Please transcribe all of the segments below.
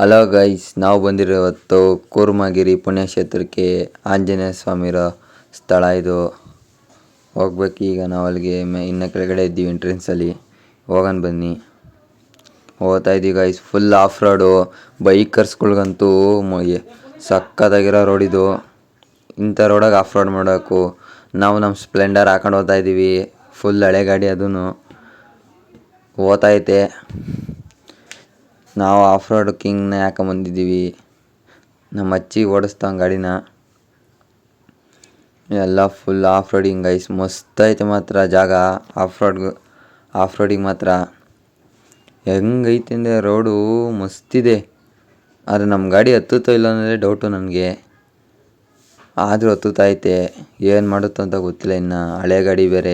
Hello guys ನಾವು ಬಂದಿರೋ ಇವತ್ತು ಕೂರ್ಮಗಿರಿ ಪುಣ್ಯಕ್ಷೇತ್ರಕ್ಕೆ ಆಂಜನೇಯ ಸ್ವಾಮಿರೋ ಸ್ಥಳ ಇದು. ಹೋಗ್ಬೇಕು ಈಗ ನಾವು ಅಲ್ಲಿಗೆ ಇನ್ನು ಕೆಳಗಡೆ ಇದ್ದೀವಿ ಎಂಟ್ರೆನ್ಸಲ್ಲಿ ಹೋಗೋಣ ಬನ್ನಿ. ಹೋಗ್ತಾ ಇದ್ದೀವಿ ಗೈಸ್ ಫುಲ್ ಆಫ್ ರೋಡು ಬೈಕರ್ಸ್ಗಳ್ಗಂತೂ ಸಕ್ಕತ್ತಾಗಿರೋ ರೋಡ್ ಇದು. ಇಂಥ ರೋಡಾಗ ಆಫ್ ರೋಡ್ ಮಾಡಬೇಕು ನಾವು ನಮ್ಮ ಸ್ಪ್ಲೆಂಡರ್ ಹಾಕೊಂಡು ಹೋಗ್ತಾ ಇದ್ದೀವಿ ಫುಲ್ ಹಳೆ ಗಾಡಿ ಅದೂ ಹೋಗ್ತೈತೆ ನಾವು ಆಫ್ ರೋಡ್ ಕಿಂಗ್ನ ಹಾಕೊಂಬಂದಿದ್ದೀವಿ ನಮ್ಮ ಅಚ್ಚಿ ಓಡಿಸ್ತಾವ ಗಾಡಿನ. ಎಲ್ಲ ಫುಲ್ ಆಫ್ ರೋಡಿಂಗ್ ಮಸ್ತ್ ಐತೆ ಮಾತ್ರ ಜಾಗ. ಆಫ್ ರೋಡ್ ಆಫ್ ರೋಡಿಗೆ ಮಾತ್ರ. ಹೆಂಗೈತೆ ಅಂದರೆ ರೋಡು ಮಸ್ತಿದೆ ಆದರೆ ನಮ್ಮ ಗಾಡಿ ಹತ್ತುತ್ತೋ ಇಲ್ಲ ಅನ್ನೋದೇ ಡೌಟು ನನಗೆ. ಆದರೂ ಹತ್ತುತ್ತೈತೆ ಏನು ಮಾಡುತ್ತೋ ಅಂತ ಗೊತ್ತಿಲ್ಲ ಇನ್ನು. ಹಳೆ ಗಾಡಿ ಬೇರೆ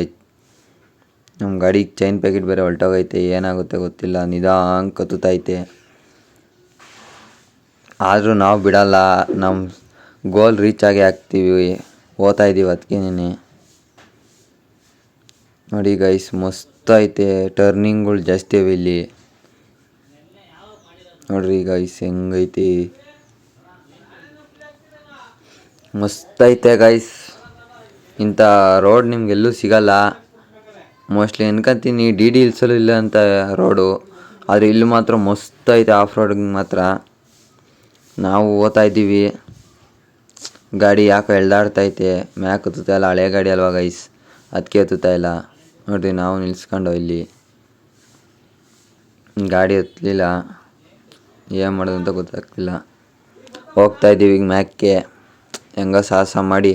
ನಮ್ಮ ಗಾಡಿ ಚೈನ್ ಪ್ಯಾಕೆಟ್ ಬೇರೆ ಹೊಲ್ಟೋಗೈತೆ, ಏನಾಗುತ್ತೆ ಗೊತ್ತಿಲ್ಲ ನಿಧಾನಕ್ಕೆ ಕತ್ತುತ್ತೈತೆ ಆದರೂ ನಾವು ಬಿಡಲ್ಲ ನಮ್ಮ ಗೋಲ್ ರೀಚ್ ಆಗಿ ಹಾಕ್ತೀವಿ ಹೋಗ್ತಾ ಇದ್ದೀವಿ ನೀನೆ. ನೋಡಿ ಗೈಸ್ ಮಸ್ತ್ ಐತೆ ಟರ್ನಿಂಗ್ಗಳು ಜಾಸ್ತಿ ಅವೆ ಇಲ್ಲಿ. ನೋಡ್ರಿ ಗೈಸ್ ಹೆಂಗೈತಿ. ಮಸ್ತ್ ಐತೆ ಗೈಸ್ ಇಂಥ ರೋಡ್ ನಿಮ್ಗೆಲ್ಲೂ ಸಿಗಲ್ಲ. ಮೋಸ್ಟ್ಲಿ ಅನ್ಕೊಂತೀನಿ ಡಿ ಡಿ ಇಲ್ಸಲು ಇಲ್ಲ ಅಂತ ರೋಡು ಆದರೆ ಇಲ್ಲಿ ಮಾತ್ರ ಮಸ್ತ್ ಐತೆ ಆಫ್ ರೋಡಿಗೆ ಮಾತ್ರ. ನಾವು ಓದ್ತಾ ಇದ್ದೀವಿ. ಗಾಡಿ ಯಾಕೆ ಎಳ್ದಾಡ್ತೈತೆ ಮ್ಯಾಕ್ ಹತ್ತುತ್ತಾ ಇಲ್ಲ ಹಳೆ ಗಾಡಿ ಅಲ್ವಾ ಗೈಸ್ ಅದಕ್ಕೆ ಹತ್ತುತ್ತಾ ಇಲ್ಲ. ನೋಡ್ರಿ, ನಾವು ನಿಲ್ಸ್ಕೊಂಡು ಇಲ್ಲಿ. ಗಾಡಿ ಹತ್ತಲಿಲ್ಲ ಏನು ಮಾಡೋದು ಅಂತ ಗೊತ್ತಾಗ್ತಿಲ್ಲ. ಹೋಗ್ತಾ ಇದ್ದೀವಿ ಈಗ ಮ್ಯಾಕ್ಗೆ. ಹೆಂಗೋ ಸಾಹಸ ಮಾಡಿ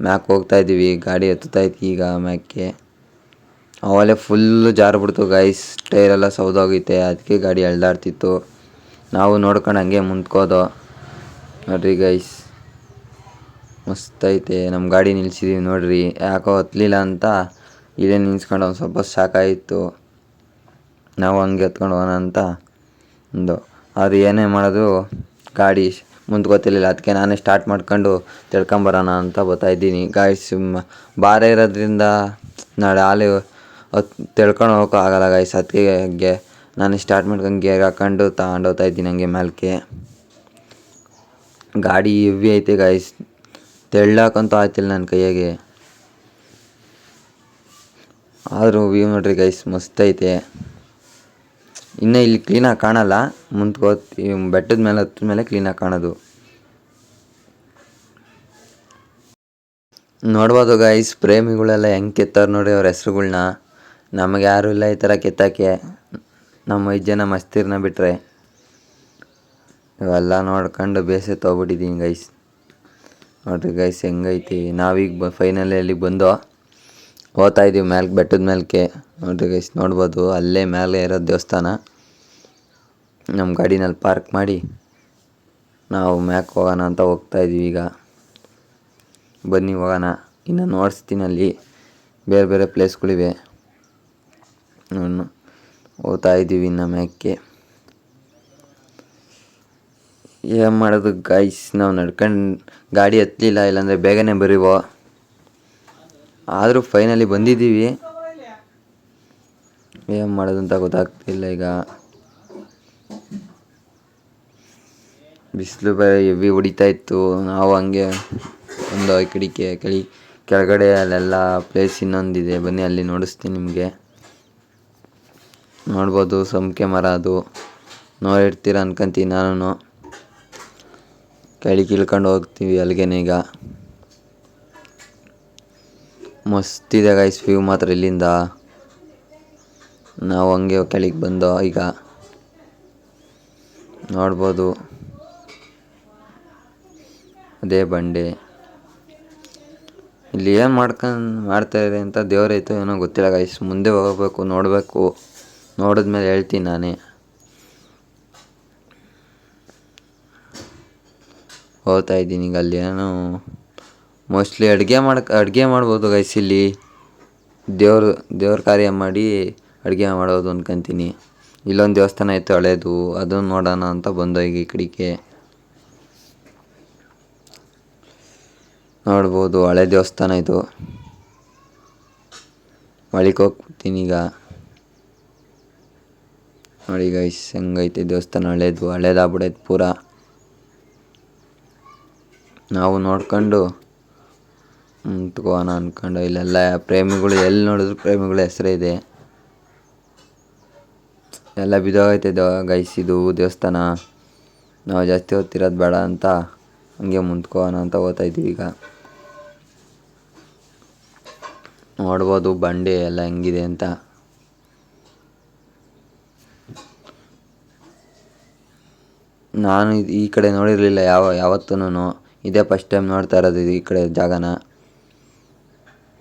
ಮ್ಯಾಕ್ ಹೋಗ್ತಾ ಇದ್ದೀವಿ. ಗಾಡಿ ಹತ್ತುತ್ತೈತಿ ಈಗ ಮ್ಯಾಕ್ಗೆ. ಅವಲೇ ಫುಲ್ಲು ಜಾರ್ಬಿಡ್ತು ಗೈಸ್ ಟೈರೆಲ್ಲ ಸೌದೋಗೈತೆ. ಅದಕ್ಕೆ ಗಾಡಿ ಎಳ್ದಾಡ್ತಿತ್ತು. ನಾವು ನೋಡ್ಕೊಂಡು ಹಂಗೆ ಮುಂದ್ಕೋದು. ನೋಡ್ರಿ ಗೈಸ್ ಮಸ್ತೈತೆ ನಮ್ಮ ಗಾಡಿ ನಿಲ್ಸಿದೀವಿ ನೋಡ್ರಿ. ಯಾಕೋ ಹತ್ತಲಿಲ್ಲ ಅಂತ ಇಲ್ಲೇ ನಿಲ್ಸ್ಕೊಂಡು ಒಂದು ಸ್ವಲ್ಪ ಸಾಕಾಯಿತು. ನಾವು ಹಂಗೆ ಎತ್ಕೊಂಡು ಹೋಗೋಣ ಅಂತ ಒಂದು ಅದು ಏನೇ ಮಾಡೋದು, ಗಾಡಿ ಮುಂದೆ ಗೊತ್ತಿರಲಿಲ್ಲ ಅದಕ್ಕೆ ನಾನೇ ಸ್ಟಾರ್ಟ್ ಮಾಡ್ಕೊಂಡು ತಿಳ್ಕೊಂಬರೋಣ ಅಂತ ಬರ್ತಾಯಿದ್ದೀನಿ ಗಾಡಿ ಸುಮ್ಮ ಭಾರ ಇರೋದ್ರಿಂದ ನಾಳೆ ಹಾಲು ಹತ್ ತೆಳ್ಕೊಂಡು ಆಗಲ್ಲ ಗಾಯ್ಸ್ ಅದಕ್ಕೆ ಹಂಗೆ ನಾನು ಸ್ಟಾರ್ಟ್ ಮಾಡ್ಕೊಂಡು ಗೇರ್ ಹಾಕೊಂಡು ತಗೊಂಡು ಹೋಗ್ತಾ ಇದ್ದೀನಿ ಹಂಗೆ ಮೇಲಕ್ಕೆ. ಗಾಡಿ ಹೆವಿ ಐತೆ ಗಾಯ್ಸ್ ತೆಳ್ಳಕ್ಕಂತೂ ಆಯ್ತಿಲ್ಲ ನನ್ನ ಕೈಯಾಗೆ. ಆದರೂ ವ್ಯೂ ನೋಡ್ರಿ ಗೈಸ್ ಮಸ್ತ್ ಐತೆ. ಇನ್ನ ಇಲ್ಲಿ ಕ್ಲೀನಾಗಿ ಕಾಣಲ್ಲ. ಮುಂದ್ಕೋತಿ ಬೆಟ್ಟದ ಮೇಲೆ ಹತ್ತಿದ ಮೇಲೆ ಕ್ಲೀನಾಗಿ ಕಾಣೋದು. ನೋಡ್ಬೋದು ಗೈಸ್ ಪ್ರೇಮಿಗಳೆಲ್ಲ ಹೆಂಗೆ ಕೆತ್ತಾರೆ ನೋಡಿ ಅವ್ರ ಹೆಸ್ರುಗಳ್ನ. ನಮಗೆ ಯಾರೂ ಇಲ್ಲ ಈ ಥರ ಕೆತ್ತಕ್ಕೆ. ನಮ್ಮ ಐದು ಜನ ಮಸ್ತಿರ್ನ ಬಿಟ್ಟರೆ ಇವೆಲ್ಲ ನೋಡ್ಕೊಂಡು ಬೇಸೆ ತೊಗೊಬಿಟ್ಟಿದ್ದೀನಿ ಗೈಸ್ ನೋಡ್ರಿ ಗೈಸ್ ಹೆಂಗೈತಿ? ನಾವೀಗ ಬ ಫೈನಲಿ ಅಲ್ಲಿಗೆ ಬಂದು ಹೋಗ್ತಾ ಇದ್ದೀವಿ ಮ್ಯಾಲ್ ಬೆಟ್ಟದ ಮೇಲಕ್ಕೆ ನೋಡ್ರಿ ಗೈಸ್ ನೋಡ್ಬೋದು. ಅಲ್ಲೇ ಮೇಲೆ ಇರೋ ದೇವಸ್ಥಾನ. ನಮ್ಮ ಗಾಡಿನಲ್ಲಿ ಪಾರ್ಕ್ ಮಾಡಿ ನಾವು ಮ್ಯಾಕ್ ಹೋಗೋಣ ಅಂತ ಹೋಗ್ತಾ ಇದ್ದೀವಿ ಈಗ. ಬನ್ನಿ ಹೋಗೋಣ. ಇನ್ನು ನೋಡಿಸ್ತೀನಿ ಅಲ್ಲಿ ಬೇರೆ ಬೇರೆ ಪ್ಲೇಸ್ಗಳಿವೆ ಹೋಗ್ತಾ ಇದ್ದೀವಿ ನಮ್ಮ ಮ್ಯಾಕ್ಕೆ ಏನು ಮಾಡೋದು ಗಾಯ್ಸ್ ನಾವು ನಡ್ಕೊಂಡು ಗಾಡಿ ಹತ್ತಲಿಲ್ಲ ಇಲ್ಲಾಂದರೆ ಬೇಗನೆ ಬರೀವೋ. ಆದರೂ ಫೈನಲಿ ಬಂದಿದ್ದೀವಿ. ಏನು ಮಾಡೋದು ಅಂತ ಗೊತ್ತಾಗ್ತಿಲ್ಲ ಈಗ. ಬಿಸಿಲು ಬೇರೆ ಎವಿ ಹೊಡಿತಾ ಇತ್ತು. ನಾವು ಹಂಗೆ ಒಂದು ಕಡಿಕೆ ಕೆಳಿ ಕೆಳಗಡೆ ಅಲ್ಲೆಲ್ಲ ಪ್ಲೇಸ್ ಇನ್ನೊಂದಿದೆ. ಬನ್ನಿ, ಅಲ್ಲಿ ನೋಡಿಸ್ತೀನಿ ನಿಮಗೆ. ನೋಡ್ಬೋದು ಸಂಪಿಗೆ ಮರ ಅದು. ನೋಡಿರ್ತೀರ ಅನ್ಕೊಂತೀನಿ ನಾನು ಕೆಳಗೆ ಇಳ್ಕೊಂಡು ಹೋಗ್ತೀವಿ ಅಲ್ಲಿಗೇನೆ ಈಗ. ಮಸ್ತಿದೆ ಗೈಸ್ ವ್ಯೂ ಮಾತ್ರ ಇಲ್ಲಿಂದ. ನಾವು ಹಂಗೆ ಕೆಳಗೆ ಬಂದೋ ಈಗ ನೋಡ್ಬೋದು. ಅದೇ ಬಂಡೆ. ಇಲ್ಲಿ ಏನು ಮಾಡ್ಕೊಂಡು ಮಾಡ್ತಾಯಿದೆ ಅಂತ ದೇವ್ರೈತೋ ಏನೋ ಗೊತ್ತಿಲ್ಲ ಗೈಸ್ ಮುಂದೆ ಹೋಗಬೇಕು, ನೋಡಬೇಕು. ನೋಡಿದ್ಮೇಲೆ ಹೇಳ್ತೀನಿ ನಾನೇ. ಹೋಗ್ತಾ ಇದ್ದೀನಿ ಈಗ ಅಲ್ಲಿ ನಾನು. ಮೋಸ್ಟ್ಲಿ ಅಡುಗೆ ಮಾಡಕ್ಕೆ ಅಡುಗೆ ಮಾಡ್ಬೋದು ಗೈಸ್ ಇಲ್ಲಿ. ದೇವ್ರು, ದೇವ್ರ ಕಾರ್ಯ ಮಾಡಿ ಅಡುಗೆ ಮಾಡೋದು ಅಂದ್ಕೊಂತೀನಿ ಇಲ್ಲೊಂದು ದೇವಸ್ಥಾನ ಇತ್ತು ಹಳೇದು ಅದನ್ನು ನೋಡೋಣ ಅಂತ ಬಂದೋ ಈಗ ಈ ಕಡೆಗೆ. ನೋಡ್ಬೋದು ಹಳೆ ದೇವಸ್ಥಾನ ಇದು. ಮಳಿಗೆ ಹೋಗ್ತೀನಿ ಈಗ. ನೋಡಿ ಗೈಸ್ ಹೆಂಗೈತೆ ದೇವಸ್ಥಾನ ಹಳೇದು ಹಳೇದಾಗ್ಬಿಡೈತೆ ಪೂರ. ನಾವು ನೋಡ್ಕೊಂಡು ನಿಂತ್ಕೋಣ ಅಂದ್ಕೊಂಡು ಇಲ್ಲೆಲ್ಲ ಪ್ರೇಮಿಗಳು ಎಲ್ಲಿ ನೋಡಿದ್ರು ಪ್ರೇಮಿಗಳ ಹೆಸರೇ ಇದೆ. ಎಲ್ಲ ಬಿದ್ದೋಗೈತೆ ಗೈಸ್ ಇದು ದೇವಸ್ಥಾನ. ನಾವು ಜಾಸ್ತಿ ಓದ್ತಿರೋದು ಬೇಡ ಅಂತ ಹಂಗೆ ಮುಂದ್ಕೋಣ ಅಂತ ಓದ್ತಾ ಇದ್ದೀವಿ ಈಗ. ನೋಡ್ಬೋದು ಬಂಡೆ ಎಲ್ಲ ಹೆಂಗಿದೆ ಅಂತ. ನಾನು ಈ ಕಡೆ ನೋಡಿರಲಿಲ್ಲ, ಯಾವ ಯಾವತ್ತೂ ಇದೇ ಫಸ್ಟ್ ಟೈಮ್ ನೋಡ್ತಾ ಇರೋದು ಈ ಕಡೆ ಜಾಗನ.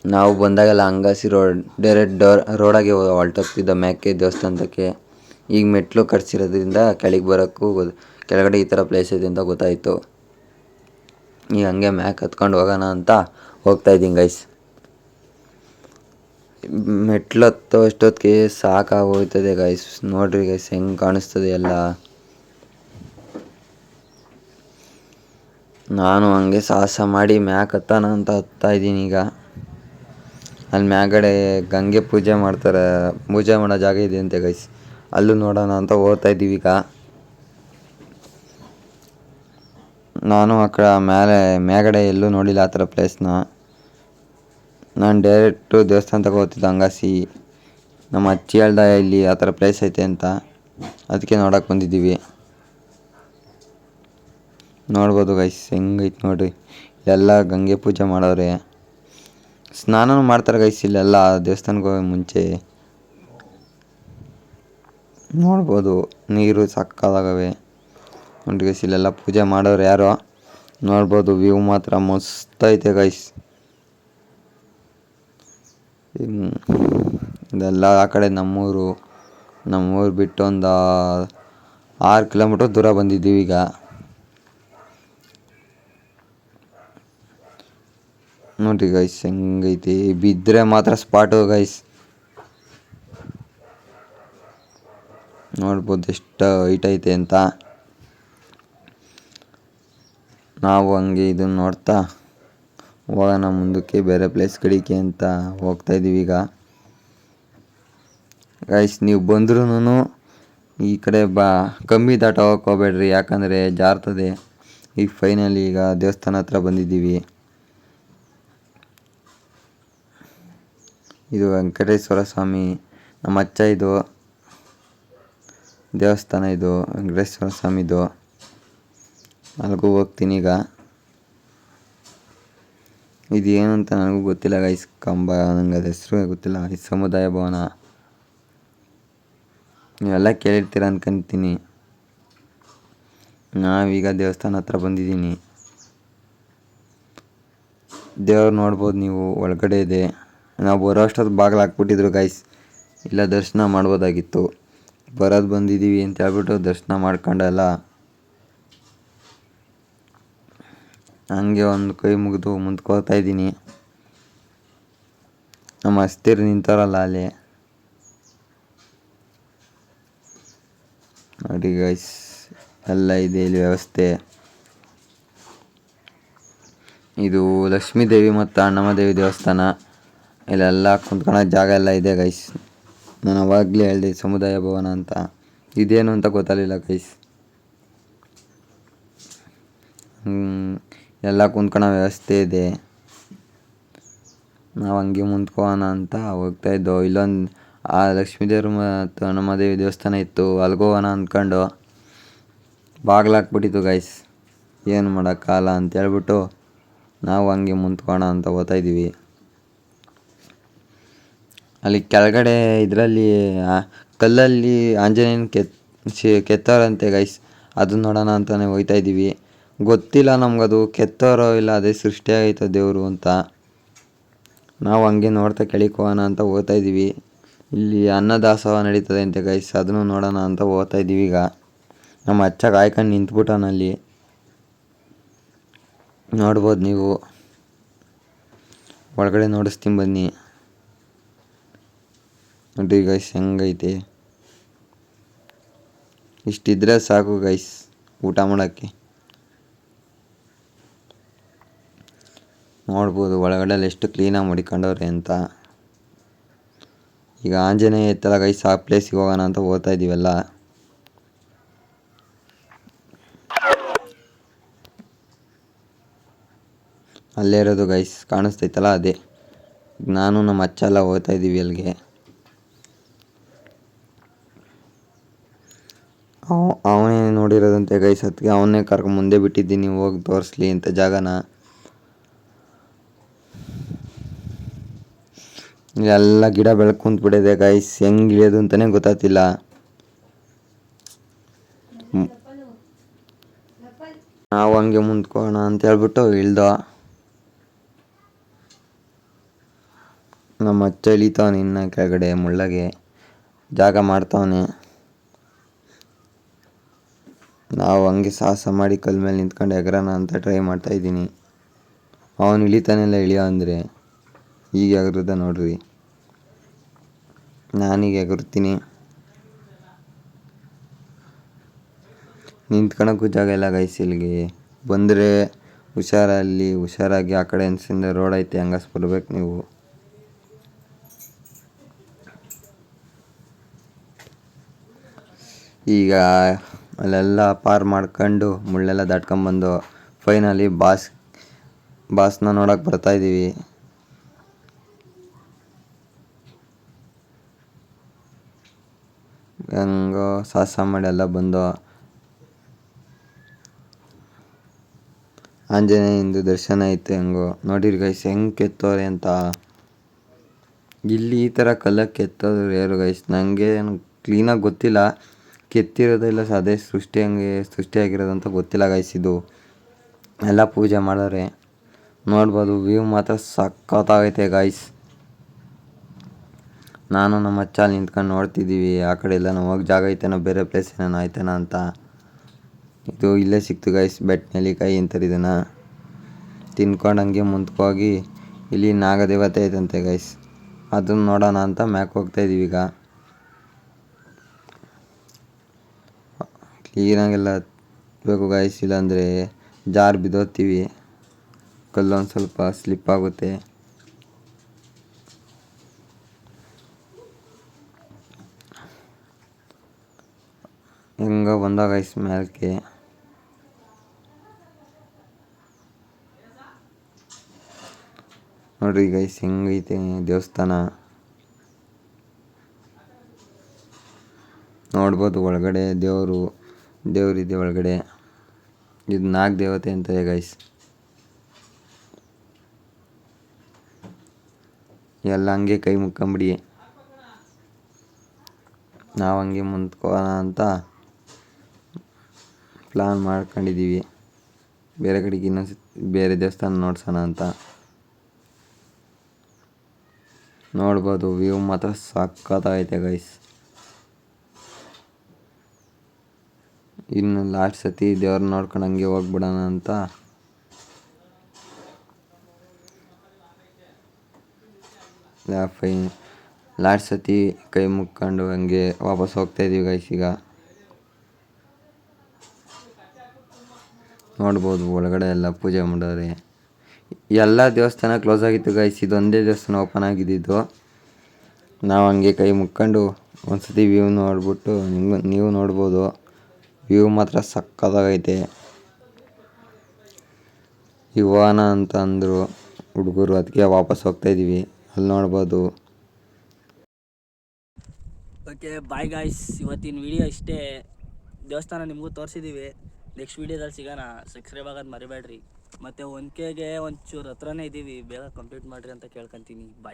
ನಾವು ಬಂದಾಗೆಲ್ಲ ಹಂಗಾಸಿ ರೋಡ್, ಡೈರೆಕ್ಟ್ ಡೋರ್, ರೋಡಾಗೆ ಹೊಲ್ಟೋಗ್ತಿದ್ದ ಮ್ಯಾಕೆ ದೇವಸ್ಥಾನಕ್ಕೆ ಈಗ ಮೆಟ್ಲು ಕಟ್ಸಿರೋದ್ರಿಂದ ಕೆಳಗೆ ಬರೋಕ್ಕೂ ಕೆಳಗಡೆ ಈ ಥರ ಪ್ಲೇಸ್ ಇದೆ ಅಂತ ಗೊತ್ತಾಯಿತು. ಈಗ ಹಂಗೆ ಮ್ಯಾಕ್ ಹತ್ಕೊಂಡು ಹೋಗೋಣ ಅಂತ ಹೋಗ್ತಾ ಇದ್ದೀನಿ ಗೈಸ್ ಮೆಟ್ಲು ಹತ್ತೋ ಅಷ್ಟೊತ್ತಿಗೆ ಸಾಕಾಗೋಗ್ತದೆ ಗೈಸ್ ನೋಡ್ರಿ ಗೈಸ್ ಹೆಂಗೆ ಕಾಣಿಸ್ತದೆ ಎಲ್ಲ. ನಾನು ಹಂಗೆ ಸಾಹಸ ಮಾಡಿ ಮ್ಯಾಕ್ ಹತ್ತಾನ ಅಂತ ಹತ್ತಾ ಇದ್ದೀನಿ ಈಗ. ಅಲ್ಲಿ ಮ್ಯಾಗಡೆ ಗಂಗೆ ಪೂಜೆ ಮಾಡ್ತಾರೆ. ಪೂಜೆ ಮಾಡೋ ಜಾಗ ಇದೆ ಅಂತೆ ಗೈಸ್ ಅಲ್ಲೂ ನೋಡೋಣ ಅಂತ ಹೋಗ್ತಾ ಇದ್ದೀವಿ ಈಗ. ನಾನು ಆ ಕಡೆ ಮೇಲೆ ಮೇಗಡೆ ಎಲ್ಲೂ ನೋಡಿಲ್ಲ ಆ ಥರ ಪ್ಲೇಸ್ನ ನಾನು ಡೈರೆಕ್ಟು ದೇವಸ್ಥಾನ ಹೋಗ್ತಿದ್ದೆ ಅಂಗಾಸಿ ನಮ್ಮ ಅಚ್ಚಿ ಹೇಳ್ದ ಇಲ್ಲಿ ಆ ಥರ ಪ್ಲೇಸ್ ಐತೆ ಅಂತ. ಅದಕ್ಕೆ ನೋಡೋಕೆ ಬಂದಿದ್ದೀವಿ. ನೋಡ್ಬೋದು ಗೈಸ್ ಹೆಂಗೈತೆ ನೋಡ್ರಿ. ಎಲ್ಲ ಗಂಗೆ ಪೂಜೆ ಮಾಡೋರೆ. ಸ್ನಾನನೂ ಮಾಡ್ತಾರೆ ಗೈಸ್ ಇಲ್ಲೆಲ್ಲ ದೇವಸ್ಥಾನಕ್ಕೆ ಹೋಗೋ ಮುಂಚೆ. ನೋಡ್ಬೋದು, ನೀರು ಸಕ್ಕದಾಗವೆ ನೋಡಿ ಗೈಸ್ ಇಲ್ಲೆಲ್ಲ ಪೂಜೆ ಮಾಡೋರು ಯಾರೋ. ನೋಡ್ಬೋದು ವ್ಯೂ ಮಾತ್ರ ಮಸ್ತ್ ಐತೆ ಗೈಸ್ ಇದೆಲ್ಲ ಆ ಕಡೆ ನಮ್ಮೂರು. ನಮ್ಮೂರು ಬಿಟ್ಟು ಒಂದು ಆರು ಕಿಲೋಮೀಟ್ರ್ ದೂರ ಬಂದಿದ್ದೀವಿ ಈಗ. ನೋಡ್ರಿ ಗೈಸ್ ಹೆಂಗೈತಿ? ಬಿದ್ದರೆ ಮಾತ್ರ ಸ್ಪಾಟು ಗೈಸ್ ನೋಡ್ಬೋದು ಎಷ್ಟು ಹೈಟ್ ಐತೆ ಅಂತ. ನಾವು ಹಂಗೆ ಇದನ್ನ ನೋಡ್ತಾ ಹೋಗೋಣ ಮುಂದಕ್ಕೆ ಬೇರೆ ಪ್ಲೇಸ್ ಕಡಿಕೆ ಅಂತ ಹೋಗ್ತಾ ಇದ್ದೀವಿ ಈಗ. ಗೈಸ್ ನೀವು ಬಂದ್ರೂ ಈ ಕಡೆ ಬಾ, ಕಮ್ಮಿ ದಾಟ ಹೋಗಕ್ಕೆ ಹೋಗ್ಬೇಡ್ರಿ ಯಾಕಂದರೆ ಜಾರ್ತದೆ. ಈಗ ಫೈನಲಿ ಈಗ ದೇವಸ್ಥಾನ ಹತ್ರ ಬಂದಿದ್ದೀವಿ. ಇದು ವೆಂಕಟೇಶ್ವರ ಸ್ವಾಮಿ, ನಮ್ಮ ಅಚ್ಚ ಇದು, ದೇವಸ್ಥಾನ ಇದು, ವೆಂಕಟೇಶ್ವರ ಸ್ವಾಮಿದು ಅಲ್ಲಿಗೂ ಹೋಗ್ತೀನಿ ಈಗ. ಇದು ಅಂತ ನನಗೂ ಗೊತ್ತಿಲ್ಲ ಗೈಸ್ ಕಂಬ ನಂಗೆ ಅದು ಹೆಸರು ಗೊತ್ತಿಲ್ಲ, ಈ ಸಮುದಾಯ ಭವನ. ನೀವೆಲ್ಲ ಕೇಳಿರ್ತೀರ ಅನ್ಕೊಂತೀನಿ. ನಾವೀಗ ದೇವಸ್ಥಾನ ಹತ್ರ ಬಂದಿದ್ದೀನಿ. ದೇವ್ರು ನೋಡ್ಬೋದು ನೀವು, ಒಳಗಡೆ ಇದೆ. ನಾವು ಬರೋ ಅಷ್ಟೊತ್ತು ಬಾಗಿಲು ಹಾಕ್ಬಿಟ್ಟಿದ್ರು ಗೈಸ್ ಇಲ್ಲ, ದರ್ಶನ ಮಾಡ್ಬೋದಾಗಿತ್ತು. ಬರೋದು ಬಂದಿದ್ದೀವಿ ಅಂತ ಹೇಳ್ಬಿಟ್ಟು ದರ್ಶನ ಮಾಡ್ಕೊಂಡಲ್ಲ. ಹಂಗೆ ಒಂದು ಕೈ ಮುಗಿದು ಮುಂದ್ಕೋತಾ ಇದ್ದೀನಿ. ನಮ್ಮ ಅಸ್ತಿರು ನಿಂತಾರಲ್ಲ ಅಲ್ಲಿ. ನೋಡಿ ಗೈಸ್ ಎಲ್ಲ ಇದೆ ಇಲ್ಲಿ ವ್ಯವಸ್ಥೆ. ಇದು ಲಕ್ಷ್ಮೀ ದೇವಿ ಮತ್ತು ಅಣ್ಣಮ್ಮ ದೇವಿ ದೇವಸ್ಥಾನ. ಇಲ್ಲೆಲ್ಲ ಕುಂತ್ಕೊಳ್ಳೋ ಜಾಗ ಎಲ್ಲ ಇದೆ ಗೈಸ್ ನಾನು ಅವಾಗಲೇ ಹೇಳಿದೆ ಸಮುದಾಯ ಭವನ ಅಂತ. ಇದೇನು ಅಂತ ಗೊತ್ತಾಗಲಿಲ್ಲ ಗೈಸ್ ಎಲ್ಲ ಕುಂತ್ಕೊಳ್ಳೋ ವ್ಯವಸ್ಥೆ ಇದೆ. ನಾವು ಹಂಗೆ ಮುಂದ್ಕೋಣ ಅಂತ ಹೋಗ್ತಾ ಇದ್ದೋ. ಇಲ್ಲೊಂದು ಆ ಲಕ್ಷ್ಮೀದೇವ್ರ ಮತ್ತು ಹನುಮ ದೇವಿ ದೇವಸ್ಥಾನ ಇತ್ತು ಅಲ್ಗೋವನ ಅಂದ್ಕೊಂಡು ಬಾಗ್ಲಾಕ್ಬಿಟ್ಟಿತ್ತು ಗೈಸ್ ಏನು ಮಾಡೋಕ್ಕಾಗಲ್ಲ ಅಂತ ಹೇಳ್ಬಿಟ್ಟು ನಾವು ಹಂಗೆ ಮುಂದ್ಕೋಣ ಅಂತ ಹೋಗ್ತಾ ಇದ್ದೀವಿ. ಅಲ್ಲಿ ಕೆಳಗಡೆ ಇದರಲ್ಲಿ ಕಲ್ಲಲ್ಲಿ ಆಂಜನೇಯನ ಕೆತ್ತಿ ಕೆತ್ತೋರಂತೆ ಗೈಸ್ ಅದನ್ನ ನೋಡೋಣ ಅಂತಲೇ ಹೋಗ್ತಾ ಇದ್ದೀವಿ. ಗೊತ್ತಿಲ್ಲ ನಮಗದು, ಕೆತ್ತೋರೋ ಇಲ್ಲ ಅದೇ ಸೃಷ್ಟಿ ಆಗೈತೋ ದೇವರು ಅಂತ. ನಾವು ಹಂಗೆ ನೋಡ್ತಾ ಕೇಳಿಕೋಣ ಅಂತ ಹೋಗ್ತಾ ಇದ್ದೀವಿ. ಇಲ್ಲಿ ಅನ್ನದಾಸೋಹ ನಡೀತದೆ ಅಂತೆ ಗೈಸ್ ಅದನ್ನು ನೋಡೋಣ ಅಂತ ಹೋಗ್ತಾ ಇದ್ದೀವಿ ಈಗ. ನಮ್ಮ ಅಚ್ಚ ಕಾಯ್ಕೊಂಡು ನಿಂತ್ಬಿಟ್ಟವನಲ್ಲಿ ನೋಡ್ಬೋದು ನೀವು. ಒಳಗಡೆ ನೋಡಿಸ್ತೀನಿ ಬನ್ನಿ. ನೋಡಿ ಗೈಸ್ ಹೆಂಗೈತೆ. ಇಷ್ಟಿದ್ರೆ ಸಾಕು ಗೈಸ್ ಊಟ ಮಾಡೋಕ್ಕೆ. ನೋಡ್ಬೋದು ಎಲ್ಲ ಎಷ್ಟು ಕ್ಲೀನಾಗಿ ಮಡಿಕೊಂಡವ್ರೆ ಅಂತ. ಈಗ ಆಂಜನೇಯ ಎತ್ತರ ಗೈಸ್ ಆ ಪ್ಲೇಸಿಗೆ ಹೋಗೋಣ ಅಂತ ಓದ್ತಾ ಇದ್ದೀವಲ್ಲ ಅಲ್ಲೇ ಇರೋದು ಗೈಸ್ ಕಾಣಿಸ್ತೈತಲ್ಲ ಅದೇ. ನಾನು ನಮ್ಮ ಅಚ್ಚ ಎಲ್ಲ ಓದ್ತಾ ಇದ್ದೀವಿ ಅಲ್ಲಿಗೆ. ಅವ, ಅವನೇ ನೋಡಿರೋದಂತೆ ಗೈಸ್ ಅದಕ್ಕೆ ಅವನ್ನೇ ಕರ್ಕೊಂಡು ಮುಂದೆ ಬಿಟ್ಟಿದ್ದೀನಿ ಹೋಗಿ ತೋರಿಸ್ಲಿ ಅಂತ ಜಾಗನ. ಎಲ್ಲ ಗಿಡ ಬೆಳ್ಕೊಂತ ಗೈಸ್ ಹೆಂಗೆ ಇಳಿಯೋದು ಅಂತಲೇ ಗೊತ್ತಾಗ್ತಿಲ್ಲ. ನಾವು ಹಂಗೆ ಮುಂದ್ಕೋಣ ಅಂತ ಹೇಳ್ಬಿಟ್ಟು ಇಳ್ದೋ. ನಮ್ಮ ಅಚ್ಚ ಇಳಿತಾವನೆ ಇನ್ನ ಕೆಳಗಡೆ ಮುಳ್ಳಗೆ. ಜಾಗ ಮಾಡ್ತಾವನೆ. ನಾವು ಹಂಗೆ ಸಾಹಸ ಮಾಡಿ ಕಲ್ ಮೇಲೆ ನಿಂತ್ಕೊಂಡು ಎಗರೋಣ ಅಂತ ಟ್ರೈ ಮಾಡ್ತಾ ಇದ್ದೀನಿ. ಅವನು ಇಳಿತಾನೆಲ್ಲ ಇಳಿಯೋ ಅಂದರೆ ಈಗ ಎಗರದ ನೋಡ್ರಿ. ನಾನೀಗ ಎಗರ್ತೀನಿ. ನಿಂತ್ಕೊಳಕ್ಕೂ ಜಾಗ ಇಲ್ಲ ಗೈಸ್ ಇಲ್ಲಿಗೆ. ಬಂದರೆ ಹುಷಾರಲ್ಲಿ, ಹುಷಾರಾಗಿ ಆ ಕಡೆ ಅನ್ಸಿಂದ ರೋಡ್ ಐತೆ, ಹಂಗಸ್ ಬರ್ಬೇಕು ನೀವು. ಈಗ ಅಲ್ಲೆಲ್ಲ ಪಾರ್ ಮಾಡ್ಕೊಂಡು ಮುಳ್ಳೆಲ್ಲ ದಾಟ್ಕೊಂಬಂದು ಫೈನಲಿ ಬಾಸ್, ಬಾಸ್ನ ನೋಡೋಕೆ ಬರ್ತಾ ಇದ್ದೀವಿ ಹೆಂಗೋ ಸಾಹಸ ಮಾಡಿ ಎಲ್ಲ ಬಂದು ಆಂಜನೇಯಂದು ದರ್ಶನ ಐತೆ ಹೆಂಗೋ ನೋಡಿರಿ ಗೈಸ್ ಹೆಂಗೆ ಕೆತ್ತೋರೆ ಅಂತ. ಇಲ್ಲಿ ಈ ಥರ ಕಲ್ಲಕ್ಕೆ ಕೆತ್ತೋದು ಯಾರು ಗೈಸ್ ನನಗೆ ಕ್ಲೀನಾಗಿ ಗೊತ್ತಿಲ್ಲ. ಕೆತ್ತಿರೋದು ಇಲ್ಲ ಅದೇ ಸೃಷ್ಟಿ ಹಂಗೆ ಸೃಷ್ಟಿಯಾಗಿರೋದು ಅಂತ ಗೊತ್ತಿಲ್ಲ ಗೈಸ್ ಇದು. ಎಲ್ಲ ಪೂಜೆ ಮಾಡೋರೆ ನೋಡ್ಬೋದು ವ್ಯೂ ಮಾತ್ರ ಸಖತ್ತಾಗೈತೆ ಗಾಯ್ಸ್ ನಾನು ನಮ್ಮ ಅಲ್ಲಿ ನಿಂತ್ಕೊಂಡು ನೋಡ್ತಿದ್ದೀವಿ. ಆ ಕಡೆ ಎಲ್ಲ ನಾವು ಹೋಗಿ ಜಾಗ ಐತೆನೋ, ಬೇರೆ ಪ್ಲೇಸ್ ಏನೇನೋ ಆಯ್ತೇನೋ ಅಂತ. ಇದು ಇಲ್ಲೇ ಸಿಕ್ತು ಗಾಯ್ಸ್ ಬೆಟ್ ನೆಲ್ಲಿಕಾಯಿ ಅಂತಾರೆ ಇದನ್ನು. ತಿನ್ಕೊಂಡು ಹಂಗೆ ಮುಂದ್ಕೋಗಿ ಇಲ್ಲಿ ನಾಗದೇವತೆ ಐತಂತೆ ಗೈಸ್ ಅದನ್ನ ನೋಡೋಣ ಅಂತ ಮ್ಯಾಕ್ ಹೋಗ್ತಾ ಇದೀವಿ ಈಗ ಕ್ಲೀನಾಗೆಲ್ಲ ಬೇಕು ಗಾಯ್ಸ್ ಇಲ್ಲಾಂದರೆ ಜಾರ್ ಬಿದ್ದೋಗ್ತೀವಿ. ಕಲ್ಲೊಂದು ಸ್ವಲ್ಪ ಸ್ಲಿಪ್ ಆಗುತ್ತೆ. ಹೆಂಗ ಬಂದ ಗೈಸ್ ಮೇಲಕ್ಕೆ. ನೋಡ್ರಿ ಗೈಸ್ ಹೆಂಗೈತೆ ದೇವಸ್ಥಾನ. ನೋಡ್ಬೋದು ಒಳಗಡೆ ದೇವರು. ದೇವರಿದೆ ಒಳಗಡೆ. ಇದು ನಾಗ ದೇವತೆ ಅಂತಾರೆ ಗೈಸ್ ಎಲ್ಲ ಹಂಗೆ ಕೈ ಮುಕ್ಕೊಂಬಿಡಿ. ನಾವು ಹಂಗೆ ಮುಂದ್ಕೋಣ ಅಂತ ಪ್ಲಾನ್ ಮಾಡ್ಕೊಂಡಿದ್ದೀವಿ ಬೇರೆ ಕಡೆಗೆ ಇನ್ನೊಂದು ಬೇರೆ ದೇವಸ್ಥಾನ ನೋಡ್ಸೋಣ ಅಂತ. ನೋಡ್ಬೋದು ವ್ಯೂ ಮಾತ್ರ ಸಖತ್ತಾಗೈತೆ ಗೈಸ್ ಇನ್ನು ಲಾಸ್ಟ್ ಸತಿ ದೇವ್ರನ್ನ ನೋಡ್ಕೊಂಡು ಹಂಗೆ ಹೋಗ್ಬಿಡೋಣ ಅಂತ. ಫೈನ್ ಲಾಸ್ಟ್ ಸತಿ ಕೈ ಮುಕ್ಕೊಂಡು ಹಂಗೆ ವಾಪಸ್ ಹೋಗ್ತಾ ಇದೀವಿ ಗೈಸ್ ಈಗ. ನೋಡ್ಬೋದು ಒಳಗಡೆ ಎಲ್ಲ ಪೂಜೆ ಮಾಡೋರಿ. ಎಲ್ಲ ದೇವಸ್ಥಾನ ಕ್ಲೋಸ್ ಆಗಿತ್ತು ಗೈಸ್ ಇದೊಂದೇ ದೇವಸ್ಥಾನ ಓಪನ್ ಆಗಿದ್ದಿದ್ದು ನಾವು ಹಂಗೆ ಕೈ ಮುಕ್ಕೊಂಡು ಒಂದ್ಸತಿ ವ್ಯೂ ನೋಡ್ಬಿಟ್ಟು ನಿಮ್ಗೆ, ನೀವು ನೋಡ್ಬೋದು. ವ್ಯೂ ಮಾತ್ರ ಸಕ್ಕತ್ತಾಗೈತೆ ಯುವಾನ ಅಂತ ಅಂದರು ಹುಡುಗರು ಅದಕ್ಕೆ ವಾಪಸ್ ಹೋಗ್ತಾ ಇದೀವಿ. ಅಲ್ಲಿ ನೋಡ್ಬೋದು. ಓಕೆ ಬಾಯ್ ಗಾಯ್ಸ್ ಇವತ್ತಿನ ವಿಡಿಯೋ ಇಷ್ಟೇ. ದೇವಸ್ಥಾನ ನಿಮಗೂ ತೋರಿಸಿದ್ದೀವಿ ನೆಕ್ಸ್ಟ್ ವೀಡಿಯೋದಲ್ಲಿ ಸಿಗೋಣ. ಸಬ್ಸ್ಕ್ರೈಬ್ ಆಗೋದು ಮರಿಬೇಡ್ರಿ. ಮತ್ತು ಒನ್ ಕೆಗೆ ಒಂಚೂರು ಹತ್ರನೇ ಇದ್ದೀವಿ ಬೇಗ ಕಂಪ್ಲೀಟ್ ಮಾಡಿರಿ ಅಂತ ಕೇಳ್ಕೊತೀನಿ. ಬಾಯ್